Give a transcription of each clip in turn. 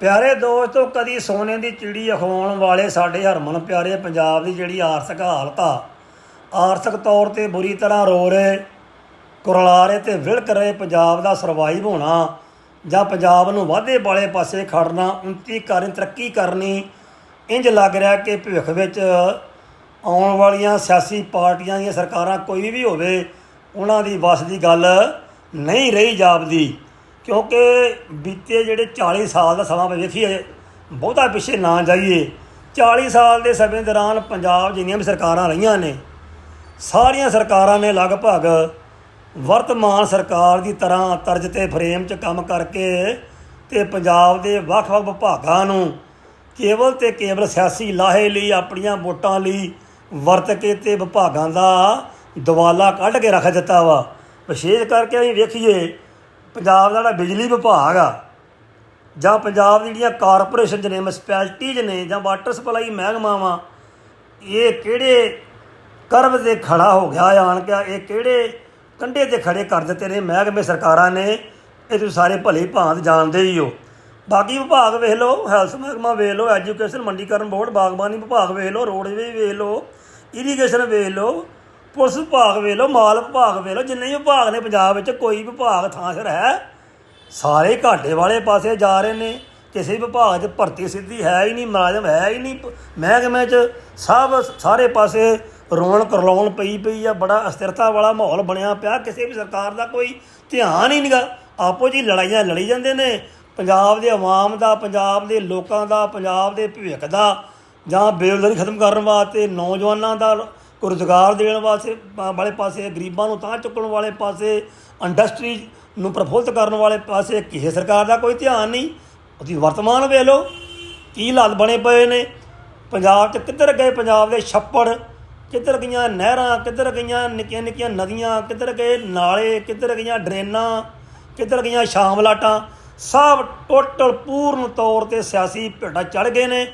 ਪਿਆਰੇ ਦੋਸਤੋ, ਕਦੀ ਸੋਨੇ ਦੀ ਚਿੜੀ ਅਖਵਾਉਣ ਵਾਲੇ ਸਾਡੇ ਹਰਮਨ ਪਿਆਰੇ, ਪੰਜਾਬ ਦੀ ਜਿਹੜੀ ਆਰਥਿਕ ਹਾਲਤ ਆ, ਆਰਥਿਕ ਤੌਰ ਤੇ ਬੁਰੀ ਤਰ੍ਹਾਂ ਰੋ ਰਹੇ ਕੁਰਲਾ ਰਹੇ ਤੇ ਵਿਲਕ ਰਹੇ, ਪੰਜਾਬ ਦਾ ਸਰਵਾਈਵ ਹੋਣਾ, ਜਾਂ ਪੰਜਾਬ ਨੂੰ ਵਾਧੇ ਵਾਲੇ ਪਾਸੇ ਖੜਨਾ, ਉੱਨਤੀ ਕਰਨੀ ਤਰੱਕੀ ਕਰਨੀ ਇੰਜ ਲੱਗ ਰਿਹਾ ਕਿ ਭਵਿੱਖ ਵਿੱਚ ਆਉਣ ਵਾਲੀਆਂ ਸਿਆਸੀ ਪਾਰਟੀਆਂ ਦੀਆਂ ਸਰਕਾਰਾਂ ਕੋਈ ਵੀ ਹੋਵੇ, ਉਹਨਾਂ ਦੀ ਵੱਸ ਦੀ ਗੱਲ ਨਹੀਂ ਰਹੀ ਜਾਪਦੀ। ਕਿਉਂਕਿ ਬੀਤੇ ਜਿਹੜੇ 40 ਸਾਲ ਦਾ ਸਮਾਂ ਵੇਖੀਏ ਬਹੁਤਾ ਪਿੱਛੇ ਨਾ ਜਾਈਏ। 40 ਸਾਲ ਦੇ ਸਮੇਂ ਦੌਰਾਨ ਪੰਜਾਬ ਜਿੰਨੀਆਂ ਵੀ ਸਰਕਾਰਾਂ ਰਹੀਆਂ ਨੇ, ਸਾਰੀਆਂ ਸਰਕਾਰਾਂ ਨੇ ਲਗਭਗ ਵਰਤਮਾਨ ਸਰਕਾਰ ਦੀ ਤਰ੍ਹਾਂ ਤਰਜ਼ ਤੇ ਫਰੇਮ 'ਚ ਕੰਮ ਕਰਕੇ ਤੇ ਪੰਜਾਬ ਦੇ ਵੱਖ-ਵੱਖ ਵਿਭਾਗਾਂ ਨੂੰ ਕੇਵਲ ਤੇ ਕੇਵਲ ਸਿਆਸੀ ਲਾਹੇ ਲਈ ਆਪਣੀਆਂ ਵੋਟਾਂ ਲਈ ਵਰਤ ਕੇ ਤੇ ਵਿਭਾਗਾਂ ਦਾ ਦਵਾਲਾ ਕੱਢ ਕੇ ਰੱਖ ਦਿੱਤਾ ਵਾ। ਵਿਸ਼ੇਸ਼ ਕਰਕੇ ਅਸੀਂ ਵੇਖੀਏ ਪੰਜਾਬ ਦਾ ਜਿਹੜਾ ਬਿਜਲੀ ਵਿਭਾਗ ਆ, ਜਾਂ ਪੰਜਾਬ ਦੀ ਜਿਹੜੀਆਂ ਕਾਰਪੋਰੇਸ਼ਨ ਨੇ ਮਿਊਨਿਸਪੈਲਿਟੀਜ਼ ਨੇ, ਜਾਂ ਵਾਟਰ ਸਪਲਾਈ ਮਹਿਕਮਾ ਵਾ, ਇਹ ਕਿਹੜੇ ਕਰਬ ਤੇ ਖੜਾ ਹੋ ਗਿਆ ਆਣ ਕੇ ਇਹ ਕਿਹੜੇ ਕੰਢੇ ਤੇ ਖੜੇ ਕਰ ਦਿੱਤੇ ਨੇ, ਮਹਿਕਮੇ ਸਰਕਾਰਾਂ ਨੇ, ਇਹ ਤੁਸੀਂ ਸਾਰੇ ਭਲੇ ਭਾਂਤ ਜਾਣਦੇ ਹੀ ਹੋ। ਬਾਕੀ ਵਿਭਾਗ ਵੇਖ ਲਓ ਹੈਲਥ ਮਹਿਕਮਾ ਵੇਖ ਲਓ ਐਜੂਕੇਸ਼ਨ ਮੰਡੀਕਰਨ ਬੋਰਡ ਬਾਗਬਾਨੀ ਵਿਭਾਗ ਵੇਖ ਲਓ ਰੋਡਵੇ ਵੇਖ ਲਓ ਇਰੀਗੇਸ਼ਨ ਵੇਖ ਲਓ ਪੁਲਿਸ ਵਿਭਾਗ ਵੇਖ ਲਓ, ਮਾਲ ਵਿਭਾਗ ਵੇਖ ਲਓ, ਜਿੰਨੇ ਵੀ ਵਿਭਾਗ ਨੇ ਪੰਜਾਬ ਵਿੱਚ ਕੋਈ ਵਿਭਾਗ ਥਾਂ ਸਿਰ ਹੈ, ਸਾਰੇ ਘਾਟੇ ਵਾਲੇ ਪਾਸੇ ਜਾ ਰਹੇ ਨੇ। ਕਿਸੇ ਵਿਭਾਗ 'ਚ ਭਰਤੀ ਸਿੱਧੀ ਹੈ ਹੀ ਨਹੀਂ, ਮੁਲਾਜ਼ਮ ਹੈ ਹੀ ਨਹੀਂ। ਮਹਿਕਮੇ 'ਚ ਸਭ ਸਾਰੇ ਪਾਸੇ ਰੋਣ ਕਰਲਾਉਣ ਪਈ ਪਈ ਆ, ਬੜਾ ਅਸਥਿਰਤਾ ਵਾਲਾ ਮਾਹੌਲ ਬਣਿਆ ਪਿਆ। ਕਿਸੇ ਵੀ ਸਰਕਾਰ ਦਾ ਕੋਈ ਧਿਆਨ ਹੀ ਨਹੀਂਗਾ। ਆਪੋ ਜੀ ਲੜਾਈਆਂ ਲੜੀ ਜਾਂਦੇ ਨੇ। ਪੰਜਾਬ ਦੇ ਆਵਾਮ ਦਾ, ਪੰਜਾਬ ਦੇ ਲੋਕਾਂ ਦਾ, ਪੰਜਾਬ ਦੇ ਭਵਿੱਖ ਦਾ ਜਾਂ ਬੇਰੁਜ਼ਗਾਰੀ ਖਤਮ ਕਰਨ ਵਾਸਤੇ ਨੌਜਵਾਨਾਂ ਦਾ ਰੁਜ਼ਗਾਰ ਦੇਣ ਵਾਸਤੇ ਵਾਲੇ ਪਾਸੇ, ਗਰੀਬਾਂ ਨੂੰ ਤਾਂ ਚੁੱਕਣ ਵਾਲੇ ਪਾਸੇ ਇੰਡਸਟਰੀ ਨੂੰ ਪ੍ਰਫੁੱਲਤ ਕਰਨ ਵਾਲੇ ਪਾਸੇ ਕਿਸੇ ਸਰਕਾਰ ਦਾ ਕੋਈ ਧਿਆਨ ਨਹੀਂ। ਉਹਦੀ ਵਰਤਮਾਨ ਵੇਖ ਲਓ, ਕੀ ਹਾਲ ਬਣੇ ਪਏ ਨੇ। ਪੰਜਾਬ 'ਚ ਕਿੱਧਰ ਗਏ? ਪੰਜਾਬ ਦੇ ਛੱਪੜ, ਕਿੱਧਰ ਗਈਆਂ ਨਹਿਰਾਂ, ਕਿੱਧਰ ਗਈਆਂ ਨਿੱਕੀਆਂ ਨਿੱਕੀਆਂ ਨਦੀਆਂ, ਕਿੱਧਰ ਗਏ ਨਾਲੇ, ਕਿੱਧਰ ਗਈਆਂ ਡਰੇਨਾਂ, ਕਿੱਧਰ ਗਈਆਂ ਸ਼ਾਮਲਾਟਾਂ ਸਭ ਟੋਟਲ ਪੂਰਨ ਤੌਰ ਤੇ ਸਿਆਸੀ ਭੇਡਾਂ ਚੜ ਗਏ ਨੇ।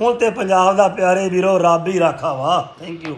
ਹੁਣ ਤੇ ਪੰਜਾਬ ਦਾ ਪਿਆਰੇ ਵੀਰੋ, ਰੱਬ ਹੀ ਰਾਖਾ ਵਾ। Thank you